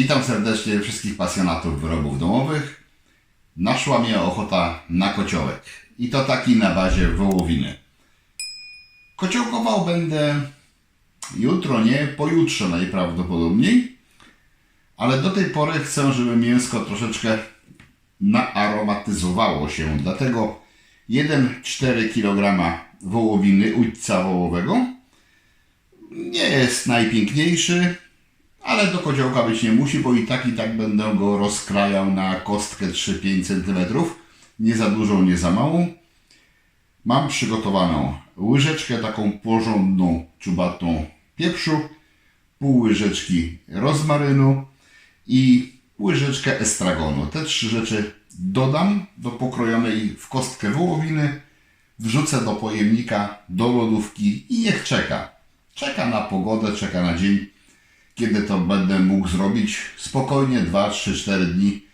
Witam serdecznie wszystkich pasjonatów wyrobów domowych. Naszła mnie ochota na kociołek. I to taki na bazie wołowiny. Kociołkował będę jutro, nie, pojutrze najprawdopodobniej. Ale do tej pory chcę, żeby mięsko troszeczkę naaromatyzowało się. Dlatego 1,4 kg wołowiny, ujca wołowego. Nie jest najpiękniejszy, ale do kociołka być nie musi, bo i tak i tak będę go rozkrajał na kostkę 3-5 cm. Nie za dużą, nie za małą. Mam przygotowaną łyżeczkę taką porządną, czubatą pieprzu, pół łyżeczki rozmarynu i łyżeczkę estragonu. Te trzy rzeczy dodam do pokrojonej w kostkę wołowiny, wrzucę do pojemnika, do lodówki i niech czeka. Czeka na pogodę, czeka na dzień, kiedy to będę mógł zrobić. Spokojnie 2, 3, 4 dni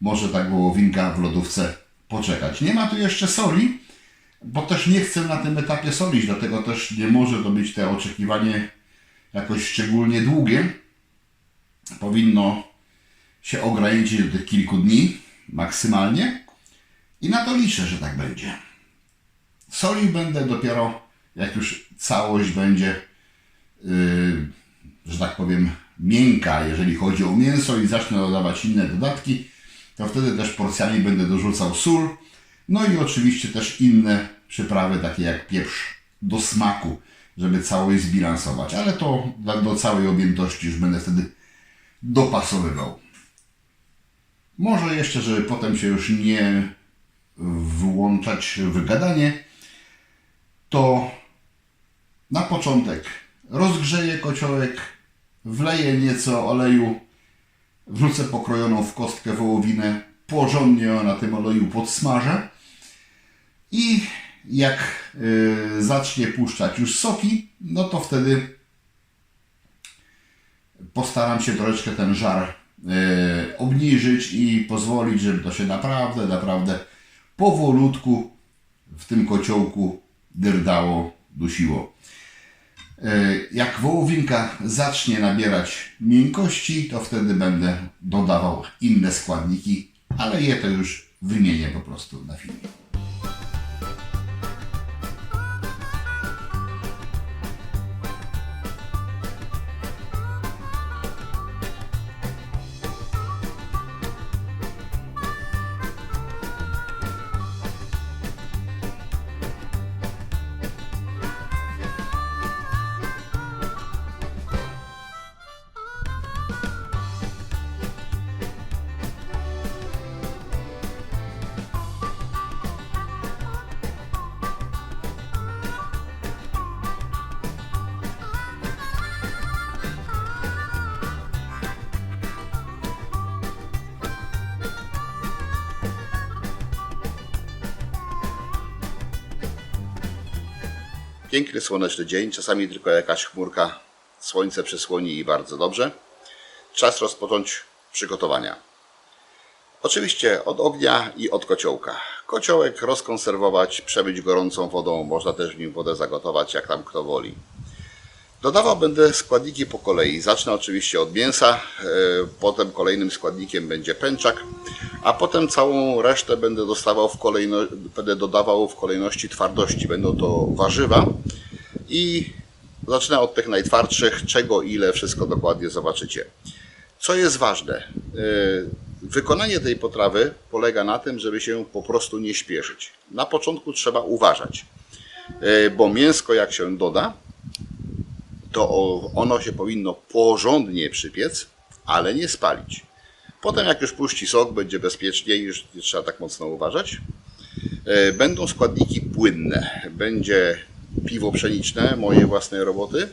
może tak wołowinka w lodówce poczekać. Nie ma tu jeszcze soli, bo też nie chcę na tym etapie solić, dlatego też nie może to być te oczekiwanie jakoś szczególnie długie. Powinno się ograniczyć do tych kilku dni maksymalnie i na to liczę, że tak będzie. Solił będę dopiero jak już całość będzie, yy, że tak powiem, miękka, jeżeli chodzi o mięso i zacznę dodawać inne dodatki, to wtedy też porcjami będę dorzucał sól, no i oczywiście też inne przyprawy, takie jak pieprz do smaku, żeby całość zbilansować, ale to do całej objętości już będę wtedy dopasowywał. Może jeszcze, żeby potem się już nie włączać w gadanie, to na początek rozgrzeję kociołek, wleję nieco oleju, wrzucę pokrojoną w kostkę wołowinę, porządnie ją na tym oleju podsmażę i jak y, zacznie puszczać już soki, no to wtedy postaram się troszeczkę ten żar y, obniżyć i pozwolić, żeby to się naprawdę, naprawdę powolutku w tym kociołku dyrdało, dusiło. Y, Jak wołowinka zacznie nabierać miękkości, to wtedy będę dodawał inne składniki, ale je to już wymienię po prostu na filmie. Piękny słoneczny dzień, czasami tylko jakaś chmurka, słońce przysłoni i bardzo dobrze. Czas rozpocząć przygotowania. Oczywiście od ognia i od kociołka. Kociołek rozkonserwować, przebyć gorącą wodą, można też w nim wodę zagotować, jak tam kto woli. Dodawał będę składniki po kolei. Zacznę oczywiście od mięsa, e, potem kolejnym składnikiem będzie pęczak, a potem całą resztę będę dostawał w kolejno, będę dodawał w kolejności twardości. Będą to warzywa i zacznę od tych najtwardszych, czego ile, wszystko dokładnie zobaczycie. Co jest ważne? Yy, Wykonanie tej potrawy polega na tym, żeby się po prostu nie śpieszyć. Na początku trzeba uważać, yy, bo mięsko jak się doda, to ono się powinno porządnie przypiec, ale nie spalić. Potem jak już puści sok, będzie bezpieczniej, już nie trzeba tak mocno uważać. E, Będą składniki płynne. Będzie piwo pszeniczne, moje własnej roboty.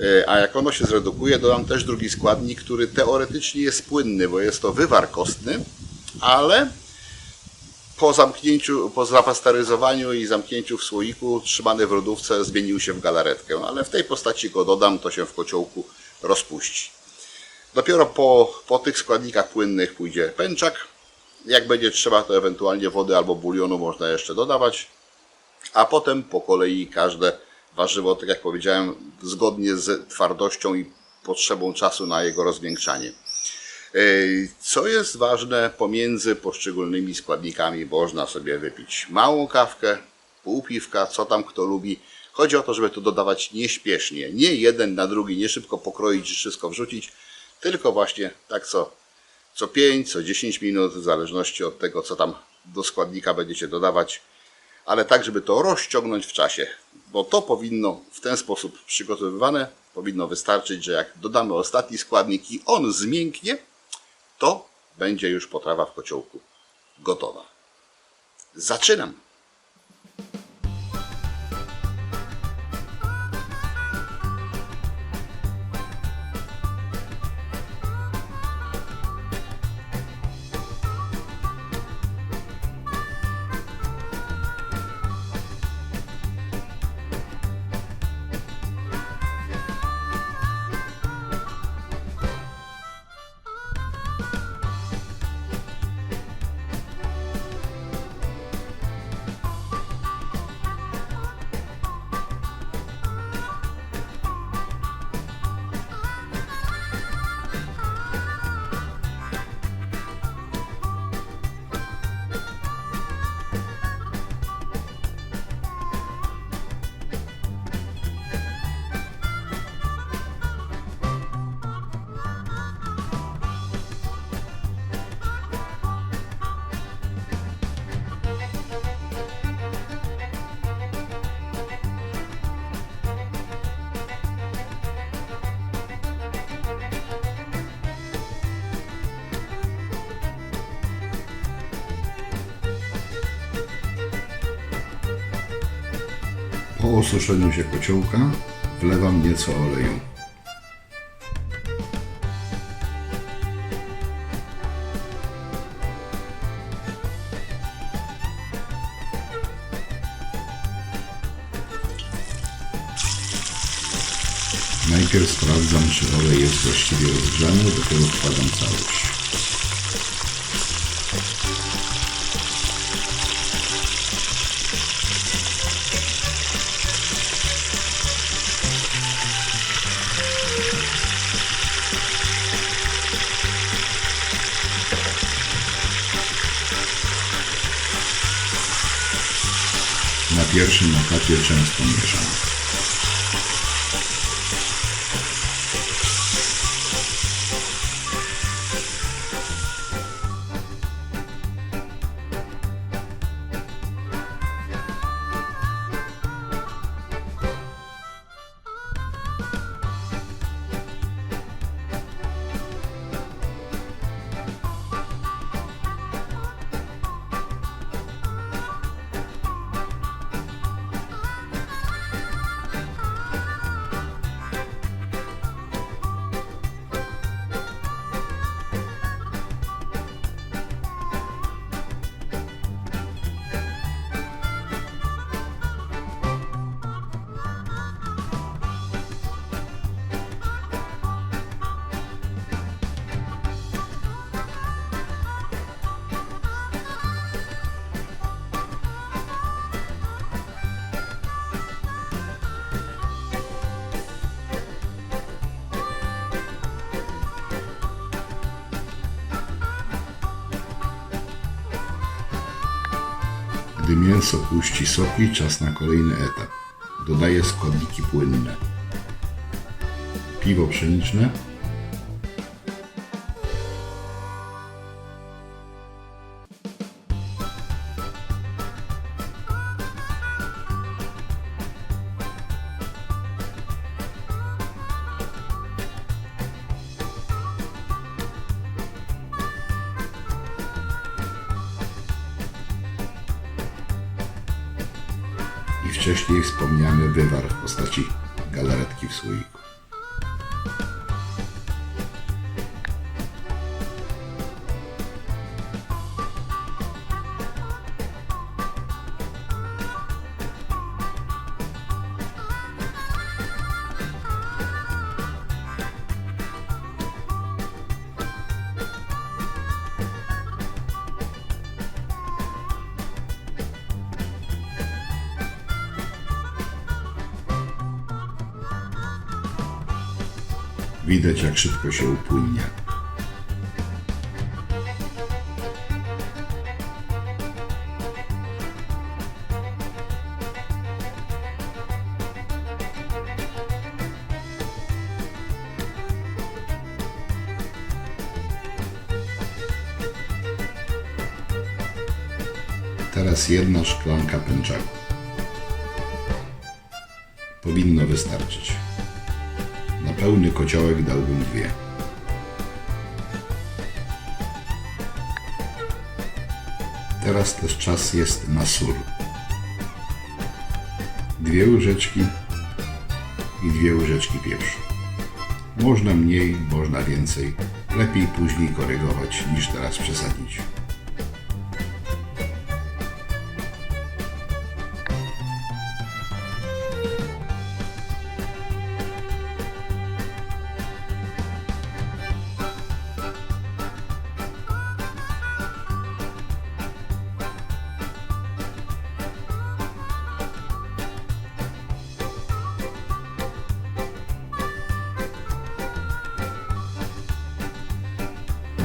E, A jak ono się zredukuje, dodam też drugi składnik, który teoretycznie jest płynny, bo jest to wywar kostny, ale po zamknięciu, po zapasteryzowaniu i zamknięciu w słoiku trzymany w lodówce zmienił się w galaretkę, ale w tej postaci go dodam, to się w kociołku rozpuści. Dopiero po, po tych składnikach płynnych pójdzie pęczak. Jak będzie trzeba, to ewentualnie wody albo bulionu można jeszcze dodawać. A potem po kolei każde warzywo, tak jak powiedziałem, zgodnie z twardością i potrzebą czasu na jego rozmiękczanie. Co jest ważne, pomiędzy poszczególnymi składnikami? Można sobie wypić małą kawkę, pół piwka, co tam kto lubi. Chodzi o to, żeby tu dodawać nieśpiesznie, nie jeden na drugi, nie szybko pokroić i wszystko wrzucić, tylko właśnie tak co, co 5, co 10 minut, w zależności od tego, co tam do składnika będziecie dodawać, ale tak, żeby to rozciągnąć w czasie, bo to powinno w ten sposób przygotowywane, powinno wystarczyć, że jak dodamy ostatni składnik i on zmięknie, to będzie już potrawa w kociołku gotowa. Zaczynam! Po osuszeniu się kociołka wlewam nieco oleju. Najpierw sprawdzam, czy olej jest właściwie rozgrzany, dopiero wkładam całość. Na pierwszym etapie często mieszam. Gdy mięso puści soki, czas na kolejny etap. Dodaję składniki płynne. Piwo pszeniczne, wcześniej wspomniany wywar w postaci galaretki w słoiku. Widać, jak szybko się upłynie. Teraz jedna szklanka pęczaku. Powinno wystarczyć. Pełny kociołek dałbym dwie. Teraz też czas jest na sól. Dwie łyżeczki i dwie łyżeczki pieprzu. Można mniej, można więcej. Lepiej później korygować niż teraz przesadzić.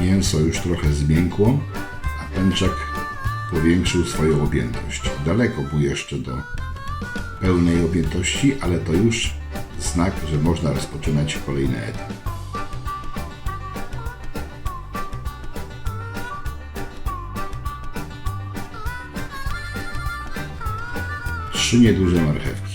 Mięso już trochę zmiękło, a pęczak powiększył swoją objętość. Daleko mu jeszcze do pełnej objętości, ale to już znak, że można rozpoczynać kolejny etap. Trzy nieduże marchewki.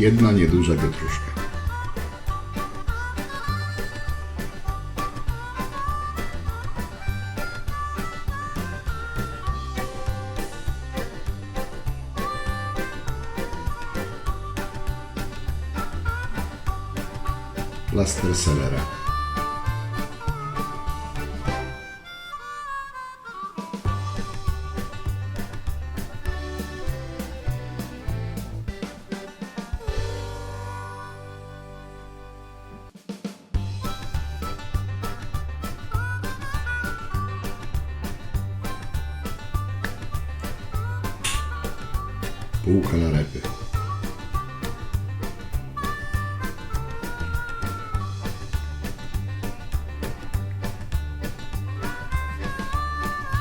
Jedna nieduża pietruszka. Plaster selera. Kalarepy.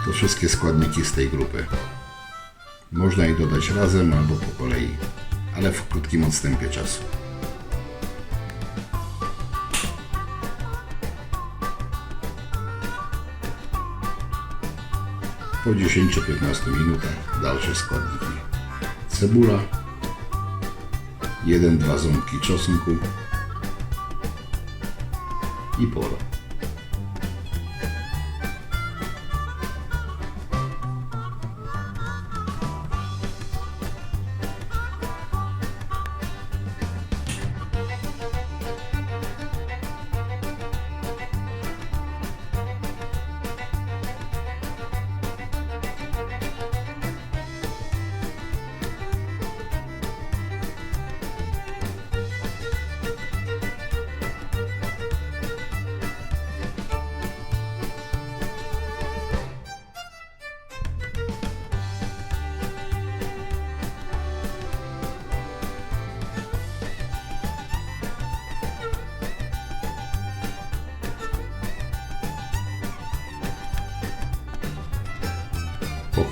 To wszystkie składniki z tej grupy. Można je dodać razem albo po kolei, ale w krótkim odstępie czasu. Po 10-15 minutach dalsze składniki. Cebula, 1-2 ząbki czosnku i poro.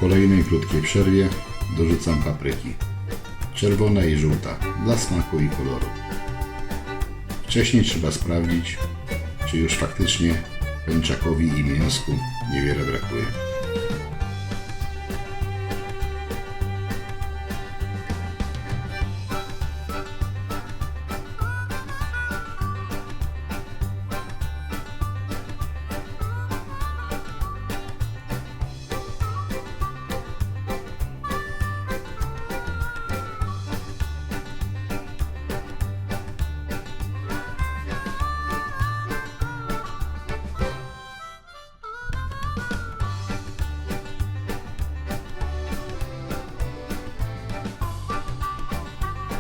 Kolejnej krótkiej przerwie dorzucam papryki. Czerwona i żółta dla smaku i koloru. Wcześniej trzeba sprawdzić, czy już faktycznie pęczakowi i mięsku niewiele brakuje.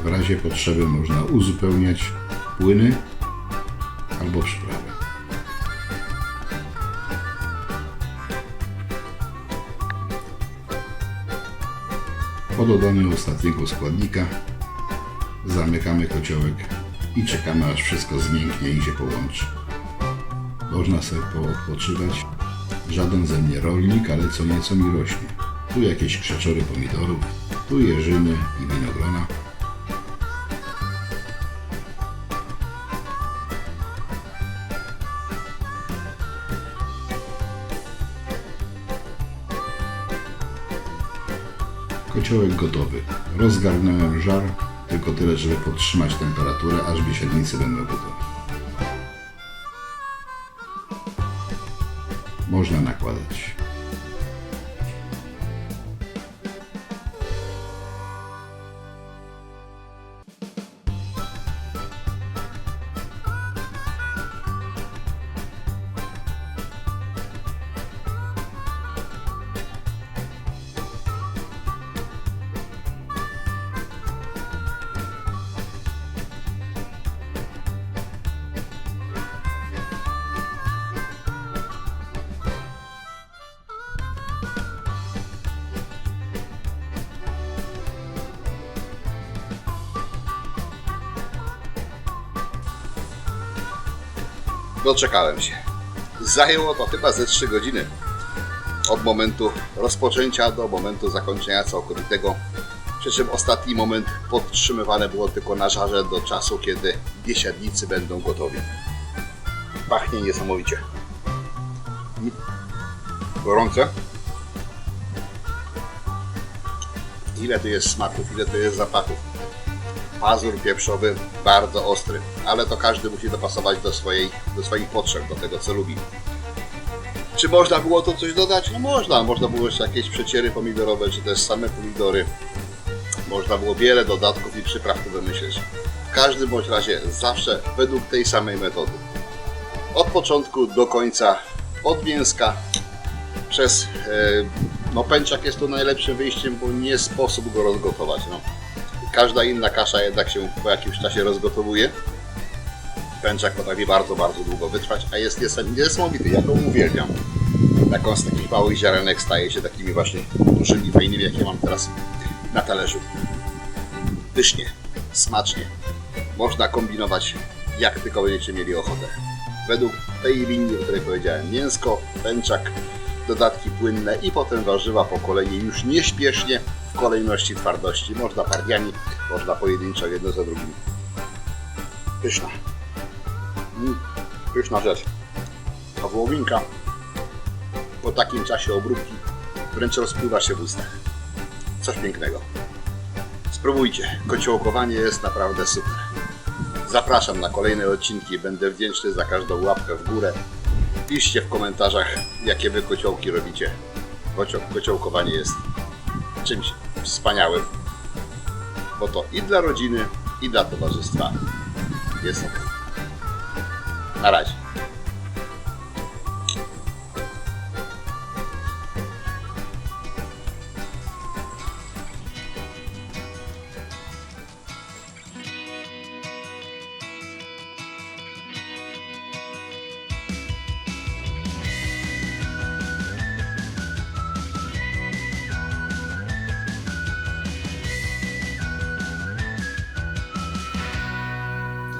W razie potrzeby można uzupełniać płyny albo przyprawę. Po dodaniu ostatniego składnika zamykamy kociołek i czekamy aż wszystko zmięknie i się połączy. Można sobie poodpoczywać Żaden ze mnie rolnik, ale co nieco mi rośnie. Tu jakieś krzeczory pomidorów, tu jeżyny i winogrona. Kociołek gotowy. Rozgarnąłem żar, tylko tyle, żeby podtrzymać temperaturę, aż biesiadnicy będą gotowe. Można nakładać. Doczekałem się. Zajęło to chyba ze 3 godziny. Od momentu rozpoczęcia do momentu zakończenia całkowitego. Przy czym ostatni moment podtrzymywane było tylko na żarze do czasu, kiedy biesiadnicy będą gotowi. Pachnie niesamowicie. Mm. Gorące. Ile tu jest smaków, ile tu jest zapachów. Pazur pieprzowy bardzo ostry, ale to każdy musi dopasować do, swojej, do swoich potrzeb, do tego co lubi. Czy można było to coś dodać? No można, można było jeszcze jakieś przeciery pomidorowe, czy też same pomidory. Można było wiele dodatków i przypraw tu wymyśleć. W każdym bądź razie zawsze według tej samej metody. Od początku do końca, od mięska, przez e, no pęczak jest tu najlepszym wyjściem, bo nie sposób go rozgotować. No. Każda inna kasza jednak się po jakimś czasie rozgotowuje. Pęczak potrafi bardzo, bardzo długo wytrwać, a jest niesam- niesamowity. Ja go uwielbiam. On z takich małych ziarenek staje się takimi właśnie dużymi, fajnymi, jakie mam teraz na talerzu. Pysznie, smacznie. Można kombinować, jak tylko będziecie mieli ochotę. Według tej linii, o której powiedziałem, mięsko, pęczak, dodatki płynne i potem warzywa po kolei już nieśpiesznie kolejności twardości. Można partiami, można pojedynczo jedno za drugim. Pyszna. Mm, pyszna rzecz. A wołowinka po takim czasie obróbki wręcz rozpływa się w ustach. Coś pięknego. Spróbujcie. Kociołkowanie jest naprawdę super. Zapraszam na kolejne odcinki. Będę wdzięczny za każdą łapkę w górę. Piszcie w komentarzach, jakie wy kociołki robicie. Kocio kociołkowanie jest czymś wspaniałym. Bo to i dla rodziny, i dla towarzystwa jest ok. Na razie.